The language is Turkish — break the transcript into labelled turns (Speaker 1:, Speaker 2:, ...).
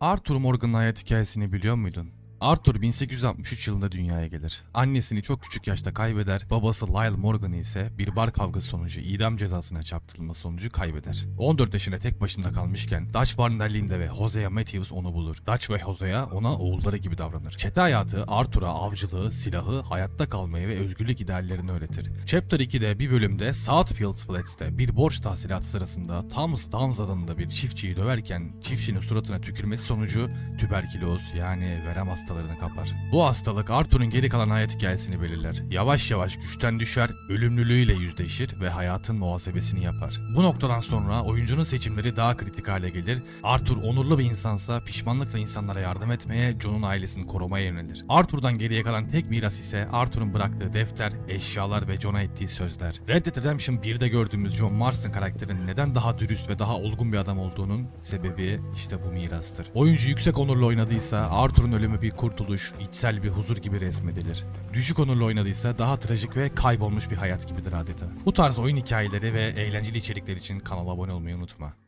Speaker 1: Arthur Morgan'ın hayat hikayesini biliyor muydun? Arthur 1863 yılında dünyaya gelir. Annesini çok küçük yaşta kaybeder. Babası Lyle Morgan ise bir bar kavgası sonucu idam cezasına çarptırılması sonucu kaybeder. 14 yaşında tek başına kalmışken Dutch Varnerliğinde ve Hosea Matthews onu bulur. Dutch ve Hosea ona oğulları gibi davranır. Çete hayatı Arthur'a avcılığı, silahı, hayatta kalmayı ve özgürlük ideallerini öğretir. Chapter 2'de bir bölümde Southfield Flats'te bir borç tahsilatı sırasında Thomas Downs adında bir çiftçiyi döverken çiftçinin suratına tükürmesi sonucu tüberküloz yani verem hastalarını kapar. Bu hastalık Arthur'un geri kalan hayat hikayesini belirler. Yavaş yavaş güçten düşer, ölümlülüğüyle yüzleşir ve hayatın muhasebesini yapar. Bu noktadan sonra oyuncunun seçimleri daha kritik hale gelir. Arthur onurlu bir insansa pişmanlıkla insanlara yardım etmeye, John'un ailesini korumaya yönelir. Arthur'dan geriye kalan tek miras ise Arthur'un bıraktığı defter, eşyalar ve John'a ettiği sözler. Red Dead Redemption 1'de gördüğümüz John Marston karakterinin neden daha dürüst ve daha olgun bir adam olduğunun sebebi işte bu mirastır. Oyuncu yüksek onurlu oynadıysa Arthur'un ölümü bir kurtuluş, içsel bir huzur gibi resmedilir. Düşük onurlu oynadıysa daha trajik ve kaybolmuş bir hayat gibidir adeta. Bu tarz oyun hikayeleri ve eğlenceli içerikler için kanala abone olmayı unutma.